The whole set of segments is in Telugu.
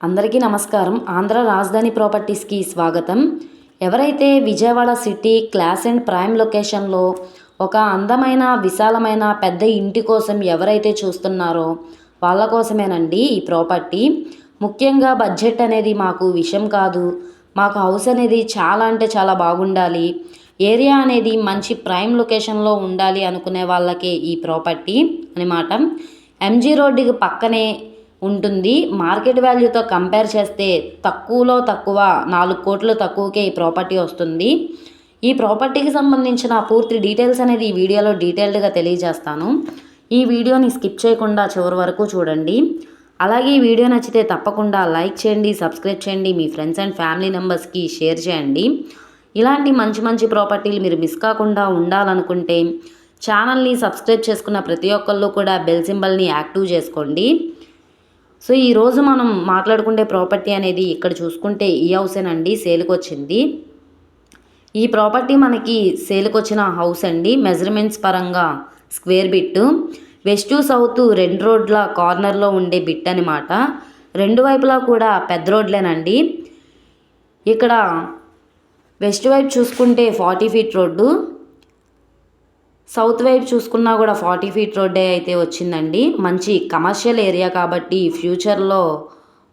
అందరికీ నమస్కారం. ఆంధ్ర రాజధాని ప్రాపర్టీస్కి స్వాగతం. ఎవరైతే Vijayawada city class and prime లొకేషన్లో ఒక అందమైన విశాలమైన పెద్ద ఇంటి కోసం ఎవరైతే చూస్తున్నారో వాళ్ళ కోసమేనండి ఈ ప్రాపర్టీ. ముఖ్యంగా బడ్జెట్ అనేది మాకు విషయం కాదు. మాకు హౌస్ అనేది చాలా అంటే చాలా బాగుండాలి. ఏరియా అనేది మంచి ప్రైమ్ లొకేషన్లో ఉండాలి అనుకునే వాళ్ళకే ఈ ప్రాపర్టీ అనమాట ఎంజీ రోడ్డుకి పక్కనే ఉంటుంది. మార్కెట్ వాల్యూతో కంపేర్ చేస్తే తక్కువలో తక్కువ నాలుగు కోట్లు తక్కువకే ఈ ప్రాపర్టీ వస్తుంది. ఈ ప్రాపర్టీకి సంబంధించిన పూర్తి డీటెయిల్స్ అనేది ఈ వీడియోలో డీటెయిల్డ్గా తెలియజేస్తాను. ఈ వీడియోని స్కిప్ చేయకుండా చివరి వరకు చూడండి. అలాగే ఈ వీడియో నచ్చితే తప్పకుండా లైక్ చేయండి సబ్స్క్రైబ్ చేయండి మీ ఫ్రెండ్స్ అండ్ ఫ్యామిలీ మెంబర్స్కి షేర్ చేయండి. ఇలాంటి మంచి మంచి ప్రాపర్టీలు మీరు మిస్ కాకుండా ఉండాలనుకుంటే ఛానల్ని సబ్స్క్రైబ్ చేసుకున్న ప్రతి ఒక్కళ్ళు కూడా బెల్ సింబల్ని యాక్టివ్ చేసుకోండి. సో ఈరోజు మనం మాట్లాడుకునే ప్రాపర్టీ అనేది ఇక్కడ చూసుకుంటే ఈ హౌసేనండి సేల్కి వచ్చింది. ఈ ప్రాపర్టీ మనకి సేల్కి వచ్చిన హౌస్ అండి మెజర్మెంట్స్ పరంగా స్క్వేర్ బిట్ వెస్ట్ సౌత్ రెండు రోడ్ల కార్నర్లో ఉండే బిట్ అనమాట రెండు వైపులా కూడా పెద్ద రోడ్లేనండి. ఇక్కడ వెస్ట్ వైపు చూసుకుంటే ఫార్టీ ఫీట్ రోడ్డు. సౌత్ వైపు చూసుకున్నా కూడా ఫార్టీ ఫీట్ రోడ్డే అయితే వచ్చిందండి. మంచి కమర్షియల్ ఏరియా కాబట్టి ఫ్యూచర్లో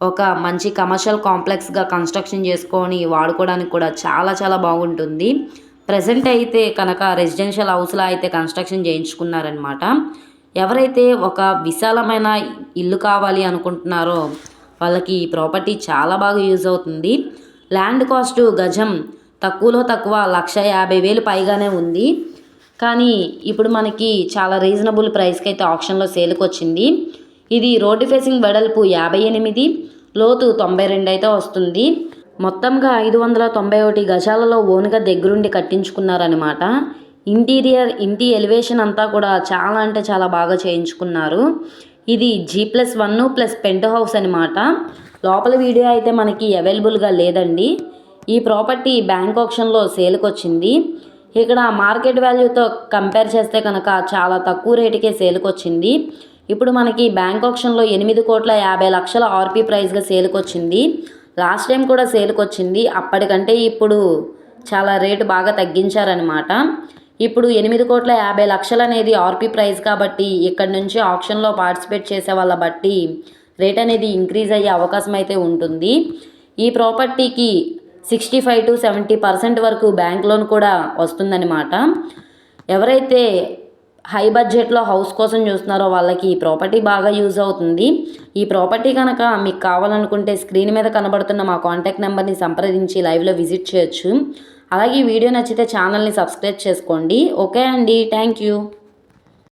ఒక మంచి కమర్షియల్ కాంప్లెక్స్గా కన్స్ట్రక్షన్ చేసుకొని వాడుకోవడానికి కూడా చాలా చాలా బాగుంటుంది. ప్రజెంట్ అయితే కనుక రెసిడెన్షియల్ హౌస్లో అయితే కన్స్ట్రక్షన్ చేయించుకున్నారనమాట ఎవరైతే ఒక విశాలమైన ఇల్లు కావాలి అనుకుంటున్నారో వాళ్ళకి ఈ ప్రాపర్టీ చాలా బాగా యూజ్ అవుతుంది. ల్యాండ్ కాస్ట్ గజం తక్కువలో తక్కువ లక్ష యాభై వేలు పైగానే ఉంది. కానీ ఇప్పుడు మనకి చాలా రీజనబుల్ ప్రైస్కి అయితే ఆప్షన్లో సేల్కి వచ్చింది ఇది రోడ్డు ఫేసింగ్ వెడల్పు యాభై ఎనిమిది లోతు తొంభై రెండు అయితే వస్తుంది. మొత్తంగా ఐదు వందల తొంభై ఒకటి గజాలలో ఓన్గా దగ్గరుండి కట్టించుకున్నారనమాట ఇంటీరియర్ ఇంటి ఎలివేషన్ అంతా కూడా చాలా అంటే చాలా బాగా చేయించుకున్నారు. ఇది G plus one plus penthouse అనమాట లోపల వీడియో అయితే మనకి అవైలబుల్గా లేదండి. ఈ ప్రాపర్టీ బ్యాంక్ ఆప్షన్లో సేల్కి వచ్చింది ఇక్కడ మార్కెట్ వాల్యూతో కంపేర్ చేస్తే కనుక చాలా తక్కువ రేటుకే సేల్కి వచ్చింది ఇప్పుడు మనకి బ్యాంక్ ఆప్షన్లో ఎనిమిది కోట్ల యాభై లక్షల ఆర్పీ ప్రైస్గా సేల్కి వచ్చింది లాస్ట్ టైం కూడా సేల్కి వచ్చింది అప్పటికంటే ఇప్పుడు చాలా రేటు బాగా తగ్గించారనమాట ఇప్పుడు ఎనిమిది కోట్ల యాభై లక్షలు అనేది ఆర్పీ ప్రైస్ కాబట్టి ఇక్కడ నుంచి ఆప్షన్లో పార్టిసిపేట్ చేసే వాళ్ళ బట్టి రేట్ అనేది ఇంక్రీజ్ అయ్యే అవకాశం అయితే ఉంటుంది. ఈ ప్రాపర్టీకి sixty five to seventy percent వరకు బ్యాంక్ లోన్ కూడా వస్తుందన్నమాట. ఎవరైతే హై బడ్జెట్లో హౌస్ కోసం చూస్తున్నారో వాళ్ళకి ఈ ప్రాపర్టీ బాగా యూజ్ అవుతుంది. ఈ ప్రాపర్టీ కనుక మీకు కావాలనుకుంటే స్క్రీన్ మీద కనబడుతున్న మా కాంటాక్ట్ నెంబర్ని సంప్రదించి లైవ్లో విజిట్ చేయొచ్చు. అలాగే వీడియో నచ్చితే ఛానల్ని సబ్స్క్రైబ్ చేసుకోండి. ఓకే అండి. Thank you.